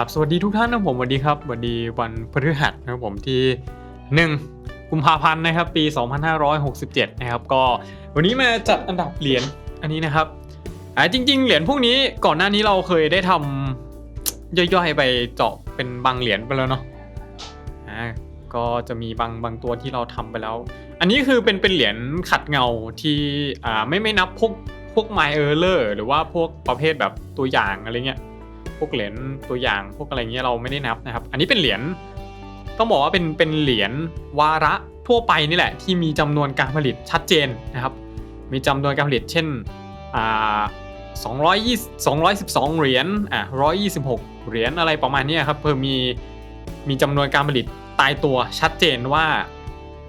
กับสวัสดีทุกท่านนะผมสวัสดีครับสวัสดีวันพฤหัสนะครับผมที่ 1 กุมภาพันธ์นะครับปี 2567 นะครับก็วันนี้มาจัดอันดับเหรียญอันนี้นะครับอ่าจริง ๆ เหรียญพวกนี้ก่อนหน้านี้เราเคยได้ทำย่อยๆไปเจาะเป็นบางเหรียญไปแล้วเนาะอ่าก็จะมีบางบางตัวที่เราทำไปแล้ว อันนี้คือเป็นเป็นเหรียญขัดเงาที่อ่าไม่ไม่นับพวกพวก my error หรือว่าพวกประเภทแบบตัวอย่างอะไรเงี้ย พวกเหรียญตัวอย่างพวกอะไรเงี้ยเราไม่ได้นับนะครับ อันนี้เป็นเหรียญต้องบอกว่าเป็นเป็นเหรียญวาระทั่วไปนี่แหละ ที่มีจำนวนการผลิตชัดเจนนะครับ มีจำนวนการผลิตเช่นอ่า220 212 เหรียญอะ126 เหรียญอะไรประมาณนี้ครับเพิ่มมีมีจำนวนการผลิตตายตัวชัดเจนว่า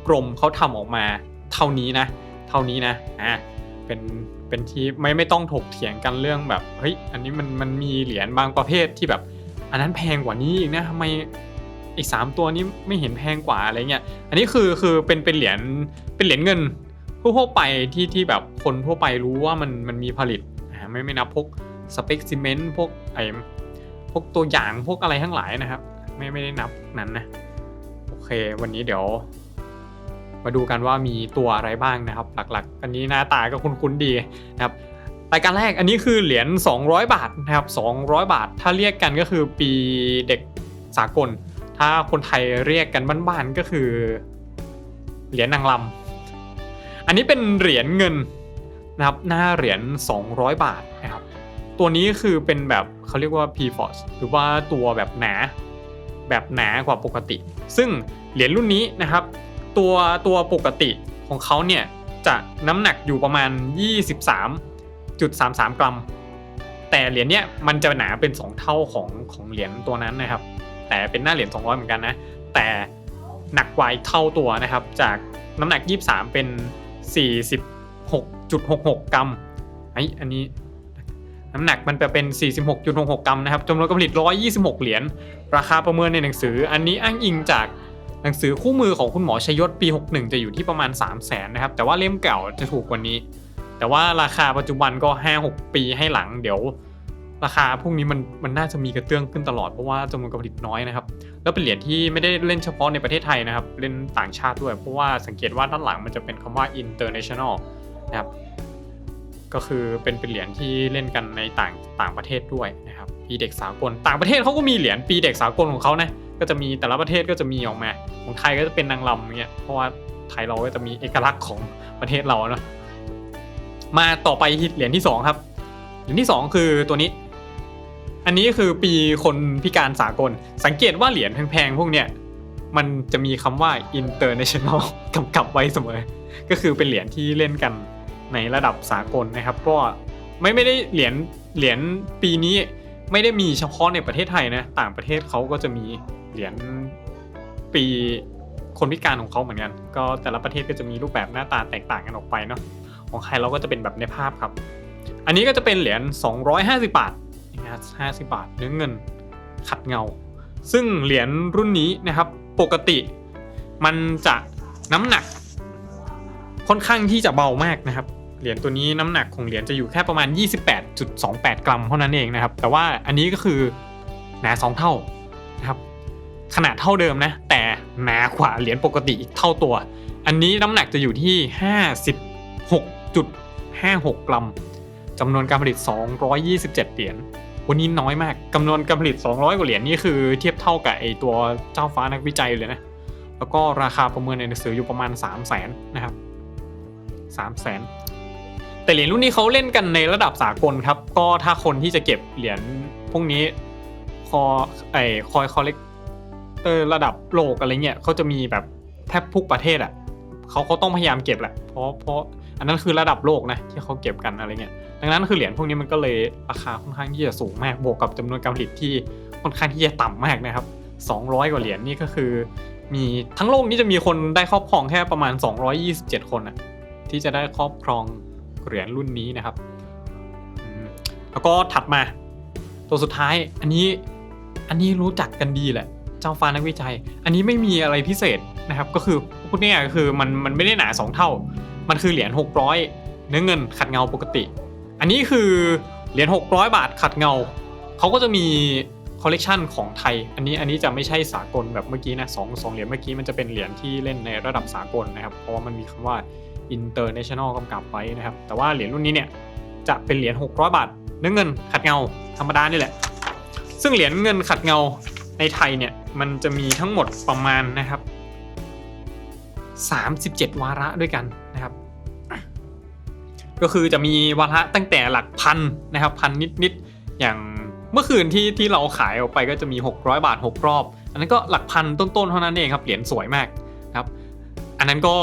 กรมเขาทำออกมาเท่านี้นะ เท่านี้นะอะเป็น เป็นที่ไม่ไม่ต้องถกเถียงกันเรื่องแบบเฮ้ยอันนี้มันมันมีเหรียญบางประเภทที่แบบ อันนั้นแพงกว่านี้อีกนะทำไมอีกสามตัวนี้ไม่เห็นแพงกว่าอะไรเงี้ยอันนี้คือคือเป็นเป็นเหรียญเป็นเหรียญเงินทั่วไปที่ที่แบบคนทั่วไปรู้ว่ามันมันมีผลิตไม่ไม่นับพวกสเปกซิเมนต์พวกไอพวกตัวอย่างพวกอะไรทั้งหลายนะครับ ไม่ไม่ได้นับนั้นนะโอเค วันนี้เดี๋ยว มาดูกันว่ามีตัวอะไรบ้างนะครับ หลักๆ อันนี้หน้าตาก็คุ้นๆดีนะครับรายการแรกอันนี้คือเหรียญ200 บาทนะครับ200 บาท ถ้าเรียกกันก็คือปีเด็กสากล ถ้าคนไทยเรียกกันบ้านๆก็คือ เหรียญนางลำอันนี้เป็นเหรียญเงินนะครับหน้าเหรียญ200 บาทนะครับตัวนี้คือเป็นแบบเขาเรียกว่า p f o r c e หรือว่าตัวแบบหนาแบบหนากว่าปกติ ซึ่งเหรียญรุ่นนี้นะครับ ตัวตัวปกติของเขาเนี่ยจะน้ำหนักอยู่ประมาณ 23.33 กรัม แต่เหรียญเนี้ยมันจะหนาเป็น 2 เท่าของของเหรียญตัวนั้นนะครับ แต่เป็นหน้าเหรียญ200 เหมือนกันนะ แต่หนักกว่าอีกเท่าตัวนะครับ จากน้ำหนัก 23 เป็น 46.66 กรัมไออันนี้น้ำหนักมันจะเป็น 46.66 กรัมนะครับจำนวนการผลิต126 เหรียญ ราคาประเมินในหนังสือ อันนี้อ้างอิงจาก หนังสือคู่มือของคุณหมอชยศปี 61 จะอยู่ที่ประมาณ 3 0 0แสนนะครับ แต่ว่าเล่มเก่าจะถูกกว่านี้ แต่ว่าราคาปัจจุบันก็ 5-6 ปีให้หลังเดี๋ยวราคาพวกนี้มันมันน่าจะมีกระเตื้องขึ้นตลอดเพราะว่าจำนวนการผลิตน้อยนะครับ แล้วเป็นเหรียญที่ไม่ได้เล่นเฉพาะในประเทศไทยนะครับ เล่นต่างชาติด้วย เพราะว่าสังเกตว่าด้านหลังมันจะเป็นคำว่า international นะครับ ก็คือเป็นเป็นเหรียญที่เล่นกันในต่างต่างประเทศด้วยนะครับปีเด็กสากลต่างประเทศเขาก็มีเหรียญปีเด็กสากลของเขานะ ก็จะมีแต่ละประเทศก็จะมีออกมาของไทยก็จะเป็นนางลำเงี้ยเพราะว่าไทยเราก็จะมีเอกลักษณ์ของประเทศเราเนาะมาต่อไปเหรียญที่สองครับเหรียญที่สองคือตัวนี้ อันนี้คือปีคนพิการสากล สังเกตว่าเหรียญแพงๆพวกเนี้ยมันจะมีคำว่า international กำกับไว้เสมอ ก็คือเป็นเหรียญที่เล่นกันในระดับสากลนะครับ ก็ไม่ไม่ได้เหรียญเหรียญปีนี้ไม่ได้มีเฉพาะในประเทศไทยนะ ต่างประเทศเขาก็จะมี เหรียญปีคนพิการของเขาเหมือนกัน ก็แต่ละประเทศก็จะมีรูปแบบหน้าตาแตกต่างกันออกไปเนาะของไทยเราก็จะเป็นแบบในภาพครับ อันนี้ก็จะเป็นเหรียญ250 บาทนะครับ50บาทเนื้อเงินขัดเงา ซึ่งเหรียญรุ่นนี้นะครับปกติมันจะน้ำหนักค่อนข้างที่จะเบามากนะครับ เหรียญตัวนี้น้ำหนักของเหรียญจะอยู่แค่ประมาณ 28.28 กรัมเท่านั้นเองนะครับ แต่ว่าอันนี้ก็คือหนา 2 เท่านะครับ ขนาดเท่าเดิมนะ แต่หนากว่าเหรียญปกติอีกเท่าตัว อันนี้น้ำหนักจะอยู่ที่ 56.56 กรัมจำนวนการผลิต 227 เหรียญวันนี้น้อยมากจำนวนการผลิต 200 กว่าเหรียญนี่คือ เทียบเท่ากับไอตัวเจ้าฟ้านักวิจัยเลยนะ แล้วก็ราคาประเมินในหนังสืออยู่ประมาณ 3 0 0แสนนะครับ3 0 0แสนแต่เหรียญรุ่นนี้เขาเล่นกันในระดับสากลครับ ก็ถ้าคนที่จะเก็บเหรียญพวกนี้คอไอคอยคอเลก เตอระดับโลกอะไรเงี้ยเขาจะมีแบบแทบทุกประเทศอะเขาเขาต้องพยายามเก็บแหละเพราะเพราะอันนั้นคือระดับโลกนะที่เขาเก็บกันอะไรเงี้ยดังนั้นคือเหรียญพวกนี้มันก็เลยราคาค่อนข้างที่จะสูงมากบวกกับจำนวนการผลิตที่ค่อนข้างที่จะต่ำมากนะครับ 200 กว่าเหรียญนี่ก็คือ มีทั้งโลกนี้จะมีคนได้ครอบครองแค่ประมาณ 227 คนนะที่จะได้ครอบครองเหรียญรุ่นนี้นะครับแล้วก็ถัดมาตัวสุดท้ายอันนี้อันนี้รู้จักกันดีแหละ เจ้าฟ้านักวิจัย อันนี้ไม่มีอะไรพิเศษนะครับ ก็คือพูดง่ายๆคือมันมันไม่ได้หนา 2 เท่า มันคือเหรียญ600 เนื้อเงินขัดเงาปกติ อันนี้คือเหรียญ600 บาทขัดเงาเขาก็จะมีคอลเลกชันของไทย อันนี้อันนี้จะไม่ใช่สากลแบบเมื่อกี้นะสองสองเหรียญเมื่อกี้มันจะเป็นเหรียญที่เล่นในระดับสากลนะครับ เพราะว่ามันมีคำว่า international กำกับไว้นะครับ แต่ว่าเหรียญรุ่นนี้เนี่ยจะเป็นเหรียญ600 บาท เนื้อเงินขัดเงาธรรมดานี่แหละ ซึ่งเหรียญเงินขัดเงาในไทยเนี่ย มันจะมีทั้งหมดประมาณนะครับ 37 วาระด้วยกันนะครับ ก็คือจะมีวาระตั้งแต่หลักพันนะครับพันนิดๆอย่างเมื่อคืนที่ที่เราขายออกไปก็จะมี 600 บาท 6 รอบ อันนั้นก็หลักพันต้นๆเท่านั้นเองครับเหรียญสวยมากครับ อันนั้นก็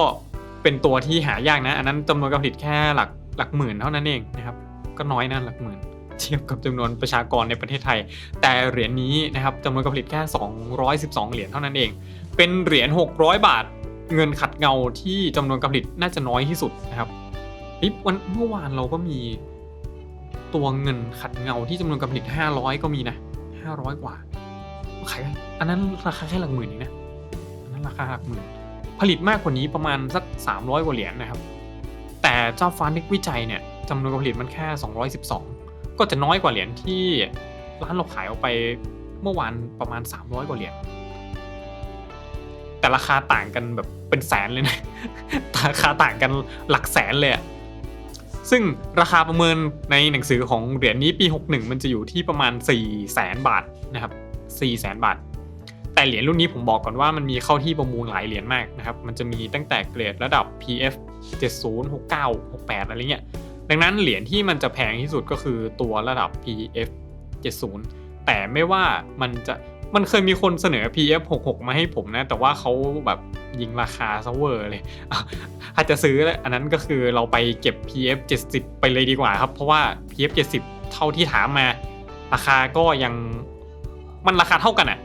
เป็นตัวที่หายากนะ อันนั้นจำนวนการผลิตแค่หลักหลักหมื่นเท่านั้นเองนะครับ ก็น้อยนะหลักหมื่น เทียบกับจำนวนประชากรในประเทศไทย แต่เหรียญนี้นะครับจำนวนการผลิตแค่ 212 เหรียญเท่านั้นเอง เป็นเหรียญ 600 บาท เงินขัดเงาที่จำนวนการผลิตน่าจะน้อยที่สุดนะครับเฮ้ยวันเมื่อวานเราก็มีตัวเงินขัดเงาที่จำนวนการผลิต 500 ก็มีนะ 500 กว่าขายอันนั้นราคาแค่หลักหมื่นนะอันนั้นราคาหลักหมื่น ผลิตมากกว่านี้ประมาณสัก 300 กว่าเหรียญนะครับ แต่เจ้าฟ้านิกวิจัยเนี่ยจำนวนการผลิตมันแค่ 212 ก็จะน้อยกว่าเหรียญที่ร้านเราขายออกไปเมื่อวานประมาณ 300 กว่าเหรียญแต่ราคาต่างกันแบบเป็นแสนเลยนะราคาต่างกันหลักแสนเลยอะซึ่งราคาประเมินในหนังสือของเหรียญนี้ปี 61 มันจะอยู่ที่ประมาณ 4 0 0แสนบาทนะครับ4 0 0แสนบาท แต่เหรียญรุ่นนี้ผมบอกก่อนว่ามันมีเข้าที่ประมูลหลายเหรียญมากนะครับ มันจะมีตั้งแต่เกรดระดับ PF 70 69 68 อะไรเงี้ย ดังนั้นเหรียญที่มันจะแพงที่สุดก็คือตัวระดับ PF 70 แต่ไม่ว่ามันจะมันเคยมีคนเสนอ PF 66มาให้ผมนะ แต่ว่าเขาแบบยิงราคาซะเวอร์เลยถ้าจะซื้ออันนั้นก็คือเราไปเก็บ PF 70 ไปเลยดีกว่าครับ เพราะว่า PF 70 เท่าที่ถามมา ราคาก็ยังมันราคาเท่ากันอะ่ะ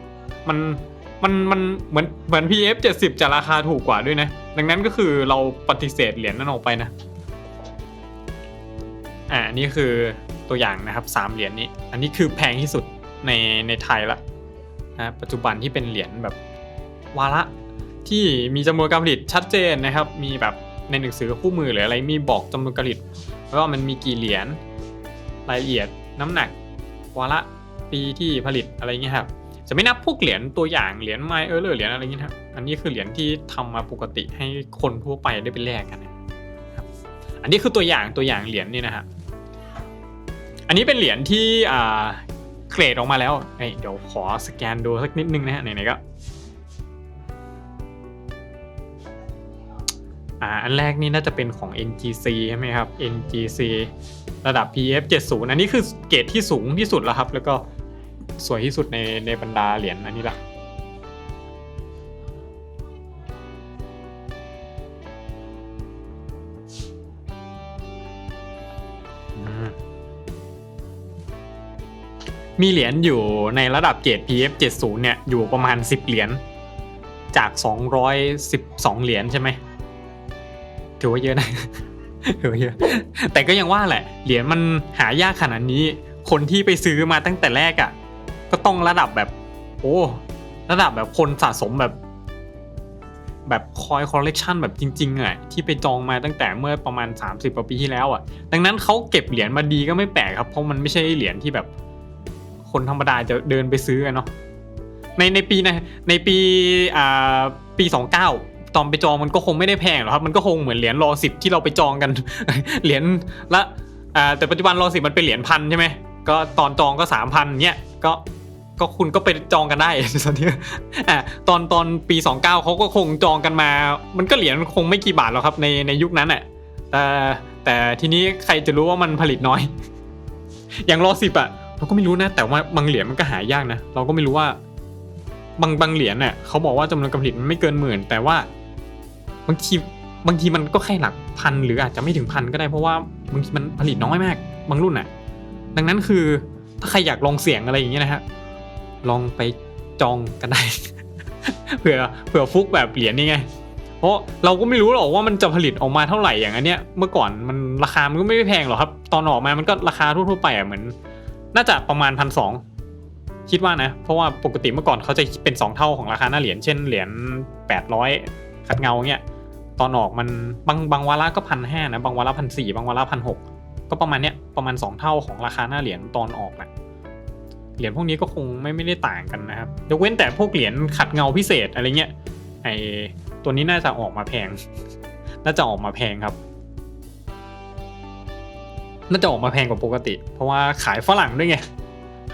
มันมันมันเหมือนเหมือน PF 70 จะราคาถูกกว่าด้วยนะ ดังนั้นก็คือเราปฏิเสธเหรียญนั้นออกไปนะ อ่าอันนี่คือตัวอย่างนะครับสามเหรียญนี้ อันนี้คือแพงที่สุดในในไทยละนะปัจจุบันที่เป็นเหรียญแบบวาระที่มีจำนวนการผลิตชัดเจนนะครับ มีแบบในหนังสือคู่มือหรืออะไรมีบอกจำนวนการผลิตวก็มันมีกี่เหรียญรายละเอียดน้ำหนักวาระปีที่ผลิตอะไรเงี้ยครับจะไม่นับพวกเหรียญตัวอย่างเหรียญไมเออร์เหรียญอะไรเงี้ยครับอันนี้คือเหรียญที่ทำมาปกติให้คนทั่วไปได้ไปแลกกันนะครับอันนี้คือตัวอย่างตัวอย่างเหรียญนี่นะฮะ อันนี้เป็นเหรียญที่อ่าเกรดออกมาแล้วเเดี๋ยวขอสแกนดูสักนิดนึงนะฮะไหนๆก็อ่าอันแรกนี่น่าจะเป็นของ NGC ใช่ไหมครับ NGC ระดับ PF 70 อันนี้คือเกรดที่สูงที่สุดแล้วครับ แล้วก็สวยที่สุดในในบรรดาเหรียญอันนี้ละ มีเหรียญอยู่ในระดับเกรด PF 70เนี่ยอยู่ประมาณ 10 เหรียญจาก 212 เหรียญใช่ไหมถือว่าเยอะนะถือว่าเยอะ แต่ก็ยังว่าแหละ เหรียญมันหายากขนาดนี้ คนที่ไปซื้อมาตั้งแต่แรกอะ่ะ ก็ต้องระดับแบบ โอ้ระดับแบบคนสะสมแบบ แบบคอยคอลเลกชันแบบจริงๆอะที่ไปจองมาตั้งแต่เมื่อประมาณ 30กว่าปีที่แล้วอะ ดังนั้นเขาเก็บเหรียญมาดีก็ไม่แปลกครับเพราะมันไม่ใช่เหรียญที่แบบ คนธรรมดาจะเดินไปซื้อกันเนาะในในปีนะในปีอ่าปี29ตอนไปจองมันก็คงไม่ได้แพงหรอกครับมันก็คงเหมือนเหรียญรอสิบที่เราไปจองกัน เหรียญละอ่าแต่ปัจจุบันรอสิบมันเป็นเหรียญพันใช่ไหมก็ตอนจองก็สามพันเนี้ยก็ก็คุณก็ไปจองกันได้ตอนนี้อ่าตอนตอนปี 29เขาก็คงจองกันมา มันก็เหรียญคงไม่กี่บาทหรอกครับในในยุคนั้นอะแต่แต่ทีนี้ใครจะรู้ว่ามันผลิตน้อย อย่างรอสิบอะ เราก็ไม่รู้นะ แต่ว่าบางเหรียญมันก็หายากนะ เราก็ไม่รู้ว่า บางบางเหรียญเนี่ยเขาบอกว่าจำนวนการผลิตมันไม่เกินหมื่น แต่ว่าบางทีบางทีมันก็แค่หลักพันหรืออาจจะไม่ถึงพันก็ได้เพราะว่าบางทีมันผลิตน้อยมาก บางรุ่นน่ะ ดังนั้นคือถ้าใครอยากลองเสี่ยงอะไรอย่างเงี้ยนะฮะลองไปจองกันได้ เผื่อเผื่อฟุกแบบเหรียญนี่ไงเพราะเราก็ไม่รู้หรอกว่ามันจะผลิตออกมาเท่าไหร่อย่างอันเนี้ยเมื่อก่อนมันราคามันก็ไม่ได้แพงหรอกครับ ตอนออกมามันก็ราคาทั่วๆไปอะเหมือน น่าจะประมาณพันสองคิดว่านะ เพราะว่าปกติเมื่อก่อนเขาจะเป็น 2 เท่าของราคาหน้าเหรียญเช่นเหรียญ800ขัดเงาเงี้ยตอนออกมันบางบางวาระก็พันห้านะบางวาระพันสี่บางวาระพันหกก็ประมาณเนี้ยประมาณ 2 เท่าของราคาหน้าเหรียญตอนออกนะเหรียญพวกนี้ก็คงไม่ไม่ได้ต่างกันนะครับยกเว้นแต่พวกเหรียญขัดเงาพิเศษอะไรเงี้ยไอตัวนี้น่าจะออกมาแพง น่าจะออกมาแพงครับ น่าจะออกมาแพงกว่าปกติ เพราะว่าขายฝรั่งด้วยไง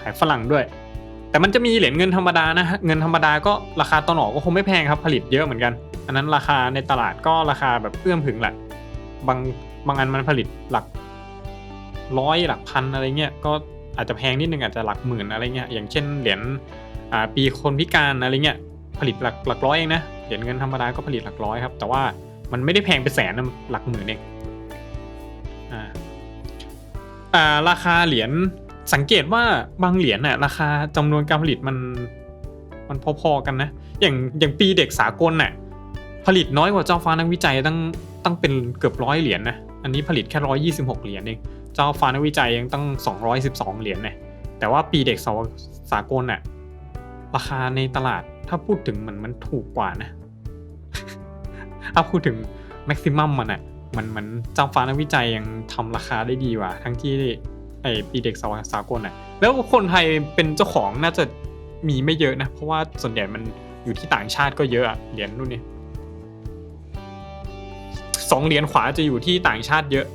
ขายฝรั่งด้วย แต่มันจะมีเหรียญเงินธรรมดานะเงินธรรมดาก็ราคาตอนออกก็คงไม่แพงครับ ผลิตเยอะเหมือนกัน อันนั้นราคาในตลาดก็ราคาแบบเอื้อมถึงแหละ บางบางอันมันผลิตหลักร้อยหลักพันอะไรเงี้ย ก็อาจจะแพงนิดนึงอาจจะหลักหมื่นอะไรเงี้ย อย่างเช่นเหรียญปีคนพิการอะไรเงี้ย ผลิตหลักหลักร้อยเองนะ เหรียญเงินธรรมดาก็ผลิตหลักร้อยครับ แต่ว่ามันไม่ได้แพงเป็นแสนนะหลักหมื่นเอง ราคาเหรียญสังเกตว่าบางเหรียญน่ะราคาจำนวนการผลิตมันมันพอๆกันนะ อย่างอย่างปีเด็กสากลน่ะผลิตน้อยกว่าเจ้าฟ้านักวิจัยตั้งตั้งเป็นเกือบร้อยเหรียญนะอันนี้ผลิตแค่ร้อยี่สิบหกเหรียญเองเจ้าฟ้านักวิจัยยังตั้งสองร้อยสิบสองเหรียญเนี่ยแต่ว่าปีเด็กสาสากลน่ะราคาในตลาดถ้าพูดถึงมันมันถูกกว่านะถ้าพูดถึงแม็กซิมัมมันอะ มันมันจ้าฟ้านักวิจัยยังทำราคาได้ดีว่าทั้งที่ไอปีเด็กสาวสากลอะแล้วคนไทยเป็นเจ้าของน่าจะมีไม่เยอะนะ เพราะว่าส่วนใหญ่มันอยู่ที่ต่างชาติก็เยอะอะเหรียญรุ่นนี้สองเหรียญขวาจะอยู่ที่ต่างชาติเยอะ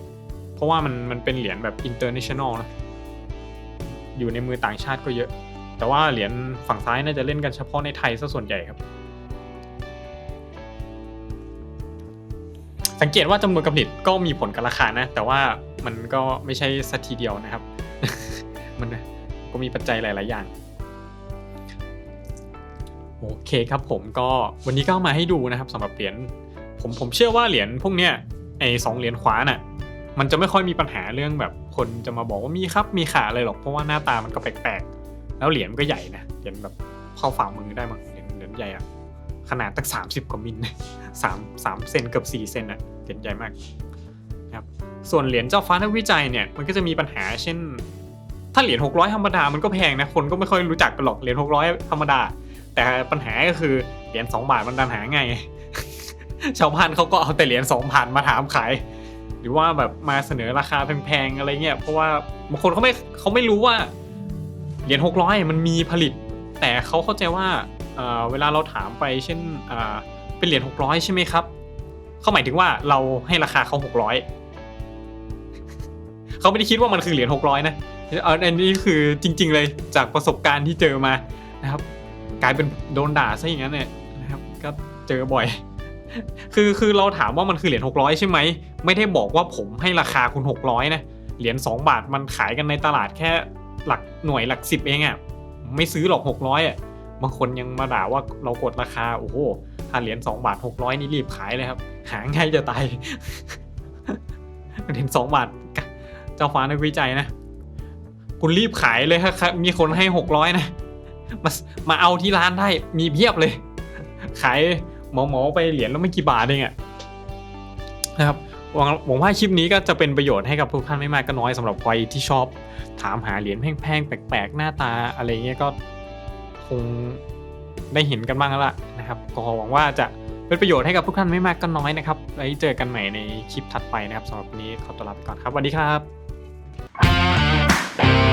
เพราะว่ามันมันเป็นเหรียญแบบ international นะอยู่ในมือต่างชาติก็เยอะ แต่ว่าเหรียญฝั่งซ้ายน่าจะเล่นกันเฉพาะในไทยซะส่วนใหญ่ครับ สังเกตว่าจำนวนการผลิตก็มีผลกับราคานะ แต่ว่ามันก็ไม่ใช่สัทีเดียวนะครับ มันก็มีปัจจัยหลาย ๆ อย่างโอเคครับผมก็วันนี้ก็มาให้ดูนะครับสำหรับเหรียญผมผมเชื่อว่าเหรียญพวกเนี้ยไอสองเหรียญขวาน่ะมันจะไม่ค่อยมีปัญหาเรื่องแบบคนจะมาบอกว่ามีครับมีขาอะไรหรอกเพราะว่าหน้าตามันก็แปลกๆแล้วเหรียญมันก็ใหญ่นะเหรียญแบบเข้าฝ่ามือได้มั้งเหรียญเหรียญใหญ่อะขนาดตั้งสามสิบกว่ามิลสามสามเซนเกือบสี่เซนอะ เหรียญใหญ่มากนะครับส่วนเหรียญเจ้าฟ้านักวิจัยเนี่ยมันก็จะมีปัญหาเช่น ถ้าเหรียญ600ธรรมดามันก็แพงนะคนก็ไม่ค่อยรู้จักกันหรอกเหรียญ600ธรรมดา แต่ปัญหาก็คือเหรียญ2บาทมันดันหาง่ายชาวบ้านเขาก็เอาแต่เหรียญ2บาทมาถามขายหรือว่าแบบมาเสนอราคาแพงๆอะไรเงี้ยเพราะว่าบางคนเขาไม่เขาไม่รู้ว่าเหรียญ600มันมีผลิต แต่เขาเข้าใจว่าเวลาเราถามไปเช่นเอ่อเป็นเหรียญ600 ใช่ไหมครับ เขาหมายถึงว่าเราให้ราคาเขา600เขาไม่ได้คิดว่ามันคือเหรียญ600นะเอออันนี้คือจริง ๆ เลยจากประสบการณ์ที่เจอมานะครับ กลายเป็นโดนด่าซะอย่างนั้นเนี่ยนะครับ ก็เจอบ่อย คือคือเราถามว่ามันคือเหรียญ600ใช่ไหมไม่ได้บอกว่าผมให้ราคาคุณ600นะเหรียญ2บาทมันขายกันในตลาดแค่หลักหน่วยหลักสิบเองอะ่ะไม่ซื้อหรอก600อะบางคนยังมาด่าว่าเรากดราคาโอ้โห ถ้าเหรียญ2บาท600 นี่รีบขายเลยครับ หาง่ายจะตาย เหรียญ2บาท เจ้าฟ้านักวิจัยนะ คุณรีบขายเลยครับ มีคนให้ 600 นะ มามาเอาที่ร้านได้ มีเพียบเลย ขายหมอหมอไปเหรียญแล้วไม่กี่บาทเองอะนะครับหวังหวังว่าคลิปนี้ก็จะเป็นประโยชน์ให้กับทุกท่านไม่มากก็น้อยสำหรับใครที่ชอบถามหาเหรียญแพงๆแปลกๆ หน้าตาอะไรเงี้ยก็คง ได้เห็นกันบ้างแล้วล่ะนะครับก็หวังว่าจะเป็นประโยชน์ให้กับทุกท่านไม่มากก็น้อยนะครับไว้เจอกันใหม่ในคลิปถัดไปนะครับสำหรับวันนี้ขอตัวลาไปก่อนครับสวัสดีครับ